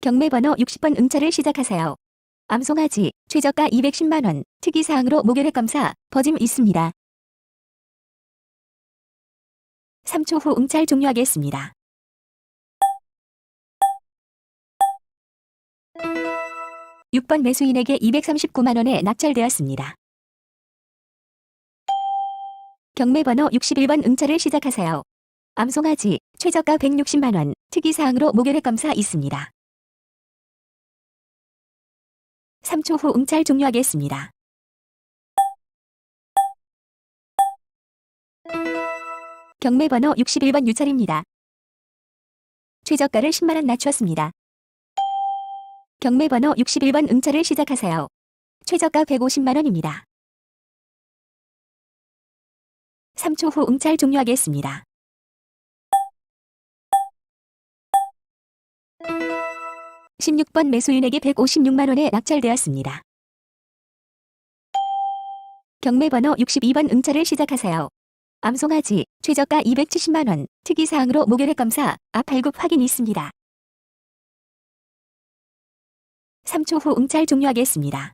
경매번호 60번 응찰을 시작하세요. 암송아지, 최저가 210만원, 특이사항으로 모결액 검사, 버짐 있습니다. 3초 후 응찰 종료하겠습니다. (6번) 매수인에게 (239만원에) 낙찰되었습니다. 경매번호 61번 응찰을 시작하세요. 암송아지, 최저가 160만원, 특이사항으로 모결액 검사 있습니다. 3초 후 응찰 종료하겠습니다. 경매번호 61번 유찰입니다. 최저가를 10만원 낮췄습니다. 경매번호 61번 응찰을 시작하세요. 최저가 150만원입니다. 3초 후 응찰 종료하겠습니다. (16번) 매수인에게 (156만원에) 낙찰되었습니다. 경매번호 62번 응찰을 시작하세요. 암송아지, 최저가 270만원, 특이사항으로 모결액 검사, 앞 발급 확인 있습니다. 3초 후 응찰 종료하겠습니다.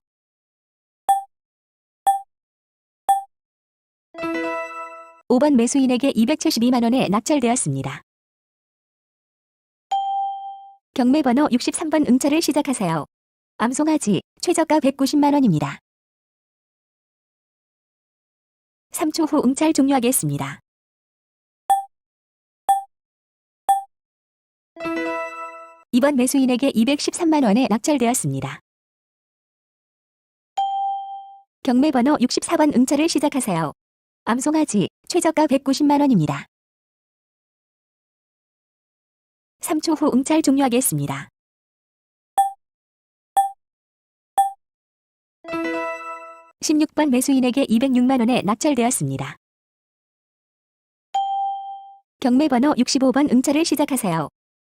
(5번) 매수인에게 (272만원에) 낙찰되었습니다. 경매번호 63번 응찰을 시작하세요. 암송아지, 최저가 190만원입니다. 3초 후 응찰 종료하겠습니다. 이번 매수인에게 213만원에 낙찰되었습니다. 경매번호 64번 응찰을 시작하세요. 암송아지, 최저가 190만원입니다. 3초 후 응찰 종료하겠습니다. (16번) 매수인에게 (206만원에) 낙찰되었습니다. 경매번호 65번 응찰을 시작하세요.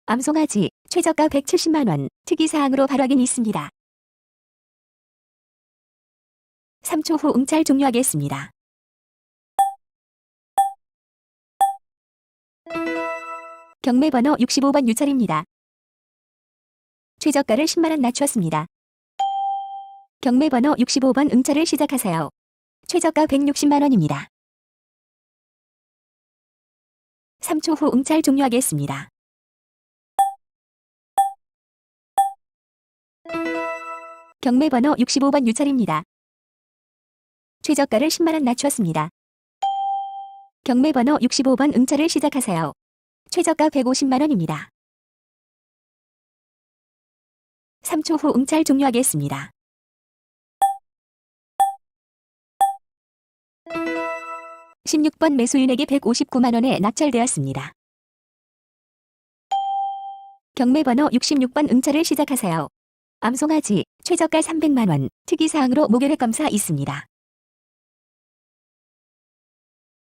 암송아지, 최저가 170만원, 특이사항으로 발확인 있습니다. 3초 후 응찰 종료하겠습니다. 경매번호 65번 유찰입니다. 최저가를 10만원 낮추었습니다. 경매번호 65번 응찰을 시작하세요. 최저가 160만원입니다. 3초 후 응찰 종료하겠습니다. 경매번호 65번 유찰입니다. 최저가를 10만원 낮추었습니다. 경매번호 65번 응찰을 시작하세요. 최저가 150만원입니다. 3초 후 응찰 종료하겠습니다. (16번) 매수인에게 (159만원에) 낙찰되었습니다. 경매번호 66번 응찰을 시작하세요. 암송아지, 최저가 300만원, 특이사항으로 모결액 검사 있습니다.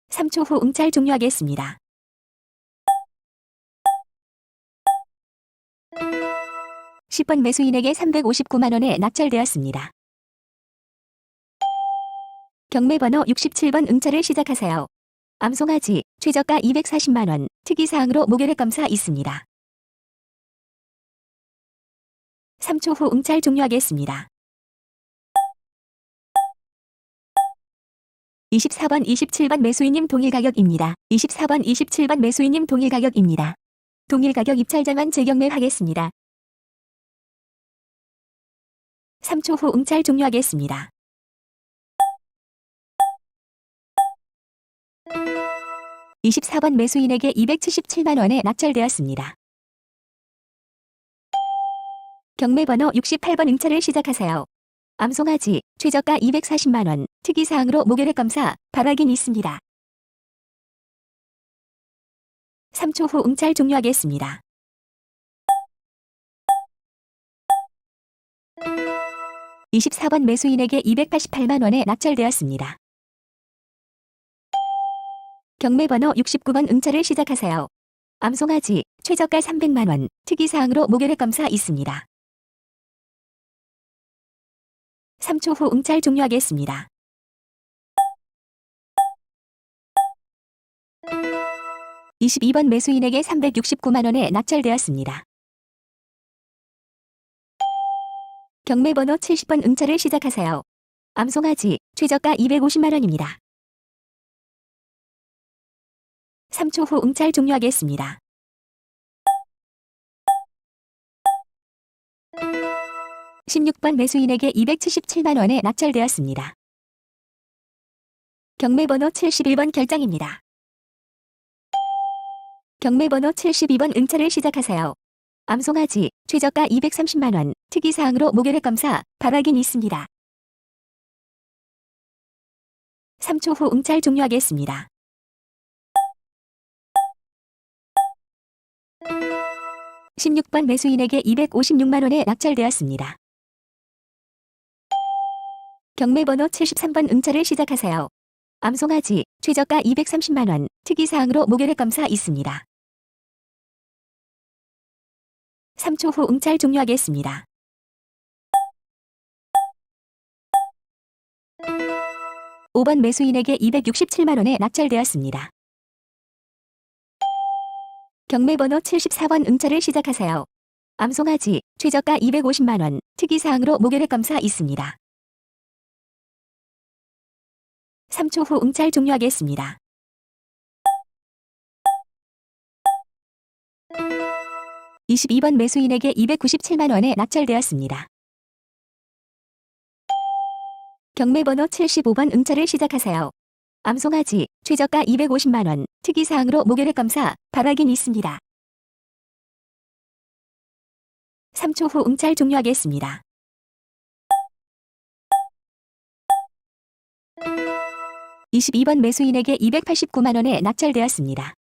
3초 후 응찰 종료하겠습니다. (10번) 매수인에게 (359만원에) 낙찰되었습니다. 경매번호 67번 응찰을 시작하세요. 암송아지, 최저가 240만원, 특이사항으로 모결액 검사 있습니다. 3초 후 응찰 종료하겠습니다. 24번 27번 매수인님 동일 가격입니다. 24번 27번 매수인님 동일 가격입니다. 동일 가격 입찰자만 재경매하겠습니다. 3초 후 응찰 종료하겠습니다. (24번) 매수인에게 (277만원에) 낙찰되었습니다. 경매번호 68번 응찰을 시작하세요. 암송아지, 최저가 240만원, 특이사항으로 모결액 검사, 발확인 있습니다. 3초 후 응찰 종료하겠습니다. (24번) 매수인에게 (288만 원에) 낙찰되었습니다. 경매번호 69번 응찰을 시작하세요. 암송아지, 최저가 300만 원, 특이사항으로 모결액 검사 있습니다. 3초 후 응찰 종료하겠습니다. (22번) 매수인에게 (369만 원에) 낙찰되었습니다. 경매번호 70번 응찰을 시작하세요. 암송아지 최저가 250만원입니다. 3초 후 응찰 종료하겠습니다. (16번) 매수인에게 (277만원에) 낙찰되었습니다. 경매번호 71번 결정입니다. 경매번호 72번 응찰을 시작하세요. 암송아지 최저가 230만원 특이사항으로 목요일 검사 발확인 있습니다. 3초 후 응찰 종료하겠습니다. (16번) 매수인에게 (256만원에) 낙찰되었습니다. 경매번호 73번 응찰을 시작하세요. 암송아지 최저가 230만원 특이사항으로 목요일 검사 있습니다. 3초 후 응찰 종료하겠습니다. (5번) 매수인에게 (267만원에) 낙찰되었습니다. 경매번호 74번 응찰을 시작하세요. 암송아지 최저가 250만원 특이사항으로 목요일 검사 있습니다. 3초 후 응찰 종료하겠습니다. (22번) 매수인에게 (297만원에) 낙찰되었습니다. 경매번호 75번 응찰을 시작하세요. 암송아지 최저가 250만원 특이사항으로 목요일 검사 발확인 있습니다. 3초 후 응찰 종료하겠습니다. (22번) 매수인에게 (289만 원에) 낙찰되었습니다.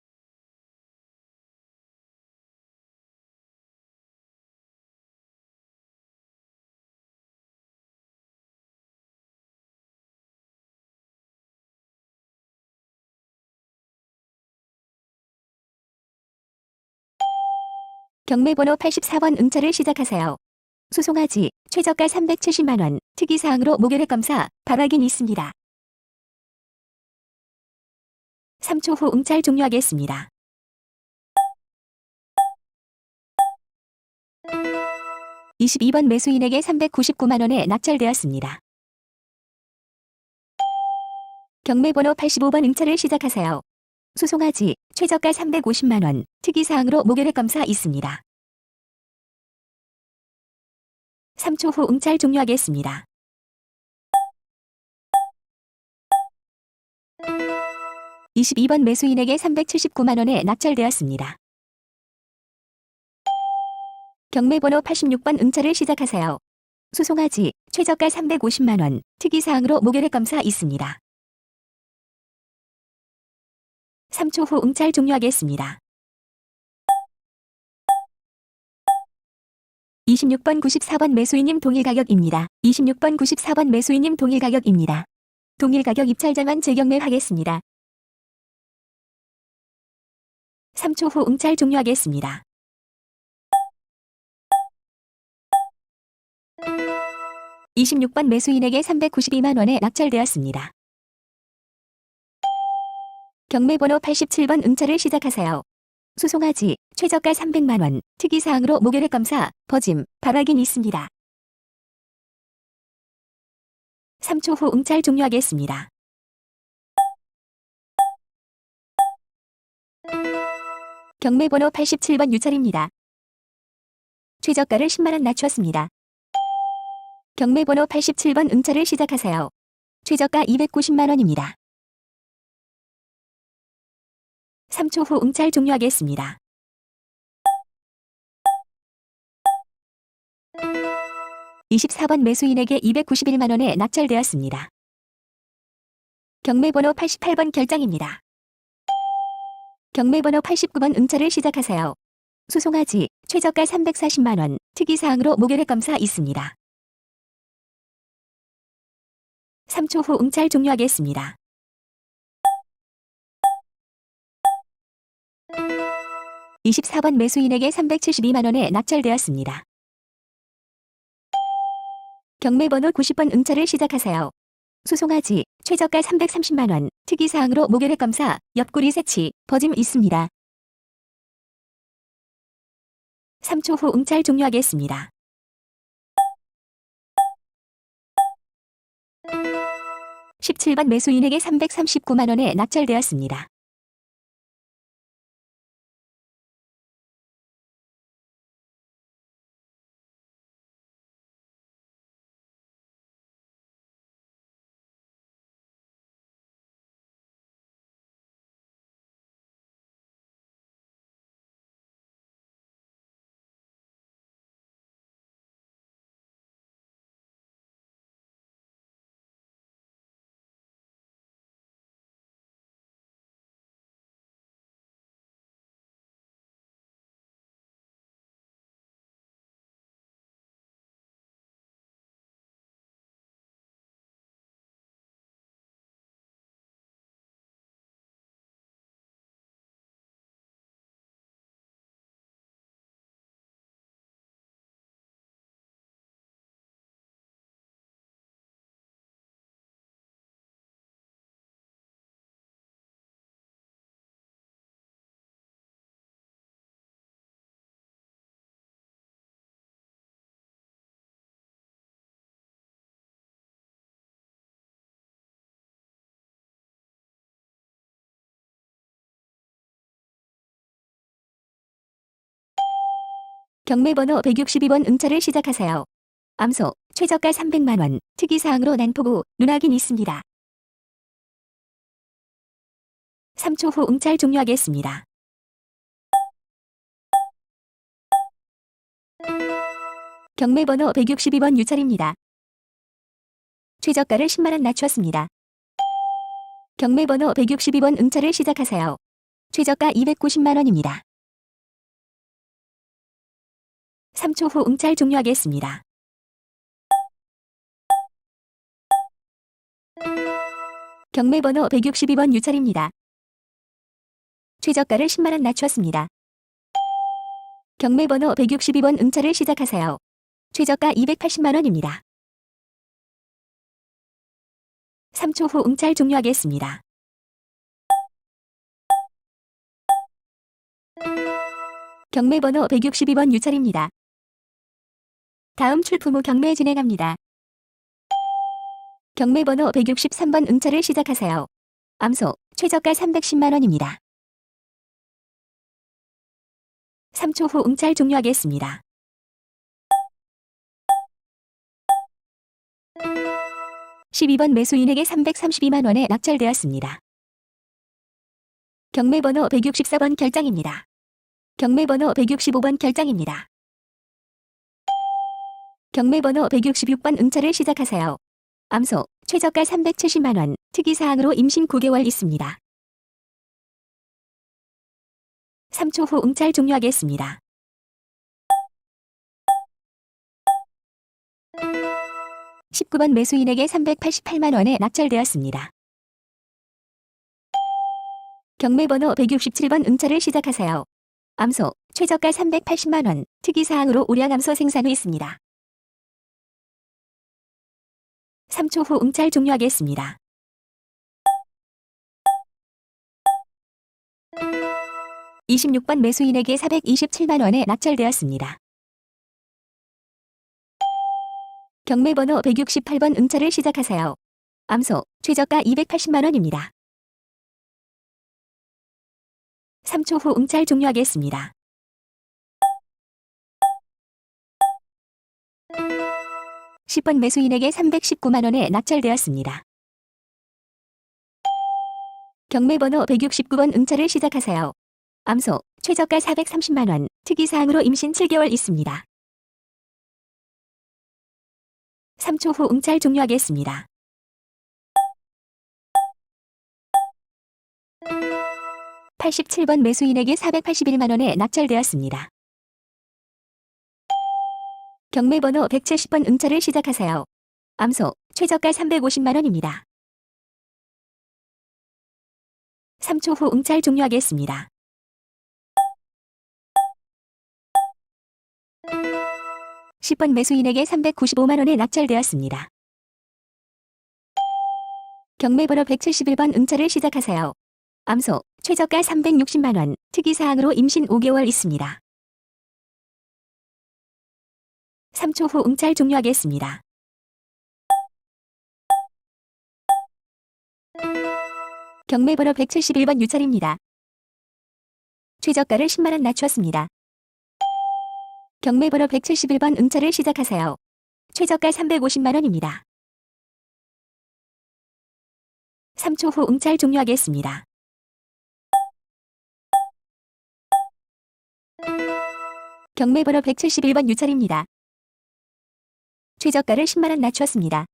경매번호 84번 응찰을 시작하세요. 소송하지 최저가 370만원 특이사항으로 목요일 검사 발확인 있습니다. 3초 후 응찰 종료하겠습니다. (22번) 매수인에게 (399만원에) 낙찰되었습니다. 경매번호 85번 응찰을 시작하세요. 소송하지 최저가 350만원 특이사항으로 목요일 검사 있습니다. 3초 후 응찰 종료하겠습니다. (22번) 매수인에게 (379만원에) 낙찰되었습니다. 경매번호 86번 응찰을 시작하세요. 소송하지 최저가 350만원 특이사항으로 목요일 검사 있습니다. 3초 후 응찰 종료하겠습니다. 26번 94번 매수인님 동일 가격입니다. 26번 94번 매수인님 동일 가격입니다. 동일 가격 입찰자만 재경매하겠습니다. 3초 후 응찰 종료하겠습니다. (26번) 매수인에게 (392만원에) 낙찰되었습니다. 경매번호 87번 응찰을 시작하세요. 소송하지 최저가 300만원 특이사항으로 목요일 검사 버짐 발확인 있습니다. 3초 후 응찰 종료하겠습니다. 경매번호 87번 유찰입니다. 최저가를 10만원 낮췄습니다. 경매번호 87번 응찰을 시작하세요. 최저가 290만원입니다. 3초 후 응찰 종료하겠습니다. (24번) 매수인에게 (291만원에) 낙찰되었습니다. 경매번호 88번 결정입니다. 경매번호 89번 응찰을 시작하세요. 소송하지 최저가 340만원 특이사항으로 목요일 검사 있습니다. 3초 후 응찰 종료하겠습니다. 24번 매수인에게 372만원에 낙찰되었습니다. 경매번호 90번 응찰을 시작하세요. 소송하지, 최저가 330만원, 특이사항으로 목요일 검사, 옆구리 새치, 버짐 있습니다. 3초 후 응찰 종료하겠습니다. 17번 매수인에게 339만원에 낙찰되었습니다. 경매번호 162번 응찰을 시작하세요. 암소, 최저가 300만원, 특이사항으로 난포구, 눈확인 있습니다. 3초 후 응찰 종료하겠습니다. 경매번호 162번 유찰입니다. 최저가를 10만원 낮췄습니다. 경매번호 162번 응찰을 시작하세요. 최저가 290만원입니다. 3초 후 응찰 종료하겠습니다. 경매번호 162번 유찰입니다. 최저가를 10만원 낮췄습니다. 경매번호 162번 응찰을 시작하세요. 최저가 280만원입니다. 3초 후 응찰 종료하겠습니다. 경매번호 162번 유찰입니다. 다음 출품 후 경매 진행합니다. 경매 번호 163번 응찰을 시작하세요. 암소, 최저가 310만원입니다. 3초 후 응찰 종료하겠습니다. (12번) 매수인에게 (332만원에) 낙찰되었습니다. 경매번호 (164번) 결장입니다. 경매번호 165번 결장입니다. 경매번호 166번 응찰을 시작하세요. 암소, 최저가 370만원, 특이사항으로 임신 9개월 있습니다. 3초 후 응찰 종료하겠습니다. (19번) 매수인에게 (388만 원에) 낙찰되었습니다. 경매번호 167번 응찰을 시작하세요. 암소, 최저가 380만 원, 특이사항으로 우량암소 생산 후 있습니다. 3초 후 응찰 종료하겠습니다. (26번) 매수인에게 (427만 원에) 낙찰되었습니다. 경매번호 168번 응찰을 시작하세요. 암소, 최저가 280만 원입니다. 3초 후 응찰 종료하겠습니다. (10번) 매수인에게 (319만원에) 낙찰되었습니다. 경매번호 169번 응찰을 시작하세요. 암소, 최저가 430만원, 특이사항으로 임신 7개월 있습니다. 3초 후 응찰 종료하겠습니다. (87번) 매수인에게 (481만 원에) 낙찰되었습니다. 경매번호 170번 응찰을 시작하세요. 암소, 최저가 350만원입니다. 3초 후 응찰 종료하겠습니다. (10번) 매수인에게 (395만원에) 낙찰되었습니다. 경매번호 171번 응찰을 시작하세요. 암소, 최저가 360만원, 특이사항으로 임신 5개월 있습니다. 3초 후 응찰 종료하겠습니다. 경매번호 171번 유찰입니다. 최저가를 10만원 낮추었습니다. 경매번호 171번 응찰을 시작하세요. 최저가 350만원입니다. 3초 후 응찰 종료하겠습니다. 경매번호 171번 유찰입니다. 최저가를 10만원 낮추었습니다.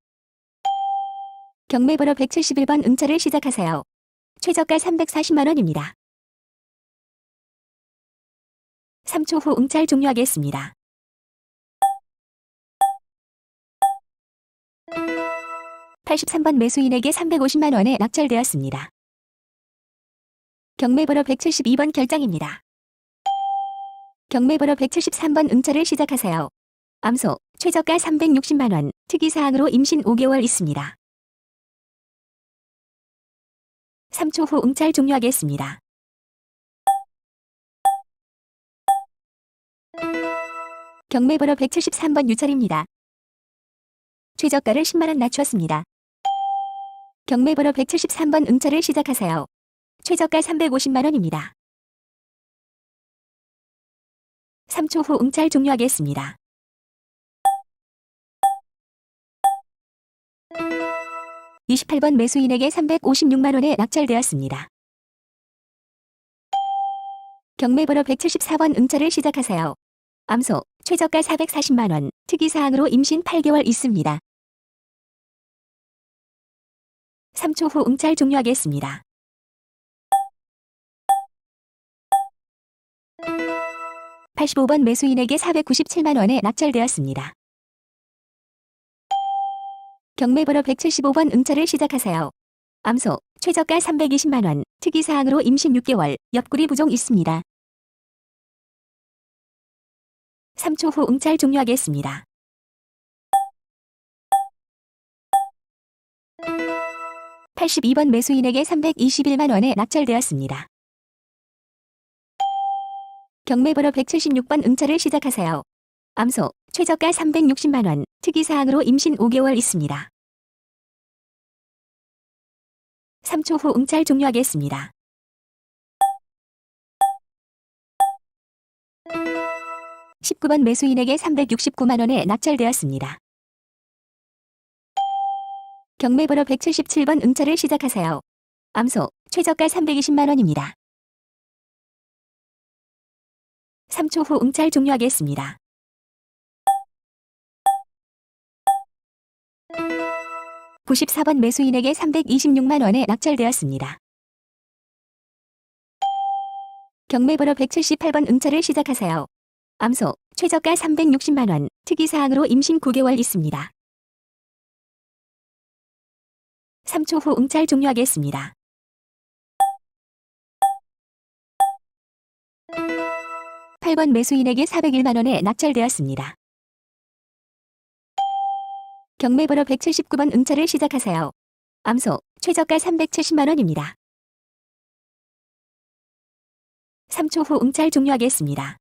경매번호 171번 응찰을 시작하세요. 최저가 340만원입니다. 3초 후 응찰 종료하겠습니다. (83번) 매수인에게 (350만원에) 낙찰되었습니다. 경매번호 (172번) 결정입니다. 경매번호 173번 응찰을 시작하세요. 암소, 최저가 360만원, 특이사항으로 임신 5개월 있습니다. 3초 후 응찰 종료하겠습니다. 경매번호 173번 유찰입니다. 최저가를 10만원 낮추었습니다. 경매번호 173번 응찰을 시작하세요. 최저가 350만원입니다. 3초 후 응찰 종료하겠습니다. (28번) 매수인에게 (356만원에) 낙찰되었습니다. 경매번호 174번 응찰을 시작하세요. 암소, 최저가 440만원, 특이사항으로 임신 8개월 있습니다. 3초 후 응찰 종료하겠습니다. (85번) 매수인에게 (497만 원에) 낙찰되었습니다. 경매번호 175번 응찰을 시작하세요. 암소, 최저가 320만원, 특이사항으로 임신 6개월, 옆구리 부종 있습니다. 3초 후 응찰 종료하겠습니다. (82번) 매수인에게 (321만원에) 낙찰되었습니다. 경매번호 176번 응찰을 시작하세요. 암소, 최저가 360만원, 특이사항으로 임신 5개월 있습니다. 3초 후 응찰 종료하겠습니다. (19번) 매수인에게 (369만원에) 낙찰되었습니다. 경매번호 177번 응찰을 시작하세요. 암소, 최저가 320만원입니다. 3초 후 응찰 종료하겠습니다. (94번) 매수인에게 (326만 원에) 낙찰되었습니다. 경매번호 178번 응찰을 시작하세요. 암소, 최저가 360만 원, 특이사항으로 임신 9개월 있습니다. 3초 후 응찰 종료하겠습니다. (8번) 매수인에게 (401만 원에) 낙찰되었습니다. 경매번호 179번 응찰을 시작하세요. 암소, 최저가 370만원입니다. 3초 후 응찰 종료하겠습니다.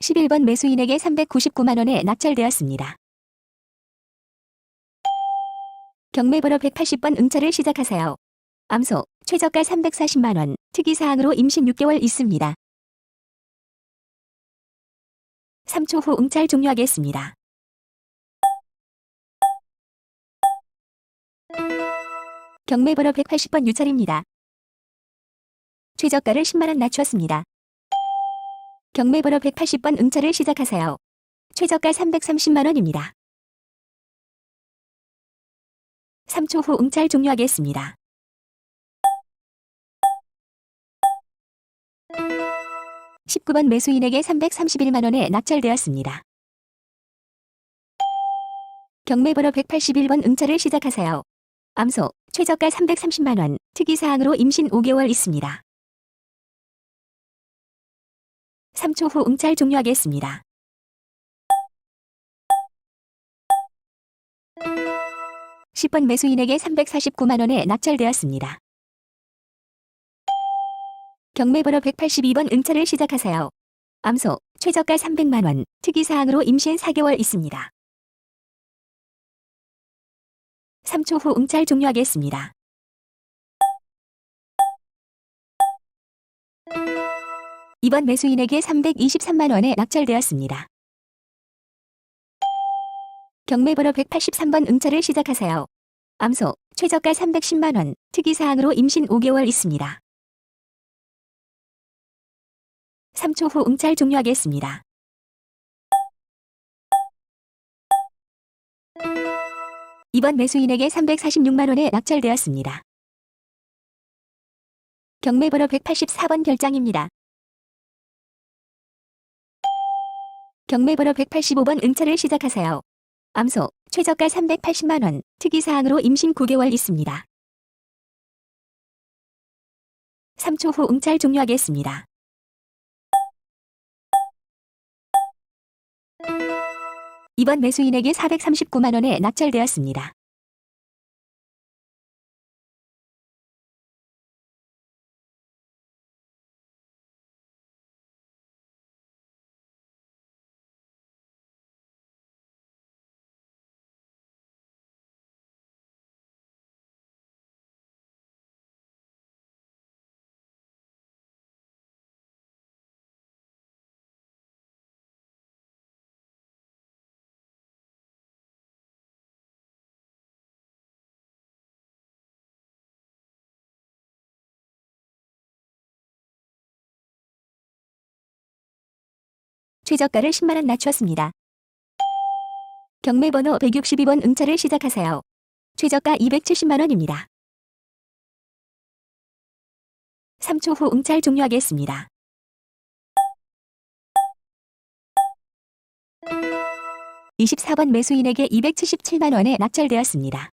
(11번) 매수인에게 (399만원에) 낙찰되었습니다. 경매번호 180번 응찰을 시작하세요. 암소, 최저가 340만원, 특이사항으로 임신 6개월 있습니다. 3초 후 응찰 종료하겠습니다. 경매번호 180번 유찰입니다. 최저가를 10만원 낮추었습니다. 경매번호 180번 응찰을 시작하세요. 최저가 330만원입니다. 3초 후 응찰 종료하겠습니다. (19번) 매수인에게 (331만원에) 낙찰되었습니다. 경매번호 181번 응찰을 시작하세요. 암소, 최저가 330만원, 특이사항으로 임신 5개월 있습니다. 3초 후 응찰 종료하겠습니다. (10번) 매수인에게 (349만원에) 낙찰되었습니다. 경매번호 182번 응찰을 시작하세요. 암소, 최저가 300만원, 특이사항으로 임신 4개월 있습니다. 3초 후 응찰 종료하겠습니다. 이번 매수인에게 323만 원에 낙찰되었습니다. 경매번호 183번 응찰을 시작하세요. 암소, 최저가 310만 원, 특이사항으로 임신 5개월 있습니다. 3초 후 응찰 종료하겠습니다. 이번 매수인에게 346만 원에 낙찰되었습니다. 경매번호 184번 결장입니다. 경매번호 185번 응찰을 시작하세요. 암소, 최저가 380만 원, 특이사항으로 임신 9개월 있습니다. 3초 후 응찰 종료하겠습니다. 이번 매수인에게 439만 원에 낙찰되었습니다. 최저가를 10만 원 낮췄습니다. 경매번호 162번 응찰을 시작하세요. 최저가 270만 원입니다. 3초 후 응찰 종료하겠습니다. (24번) 매수인에게 (277만 원에 낙찰되었습니다.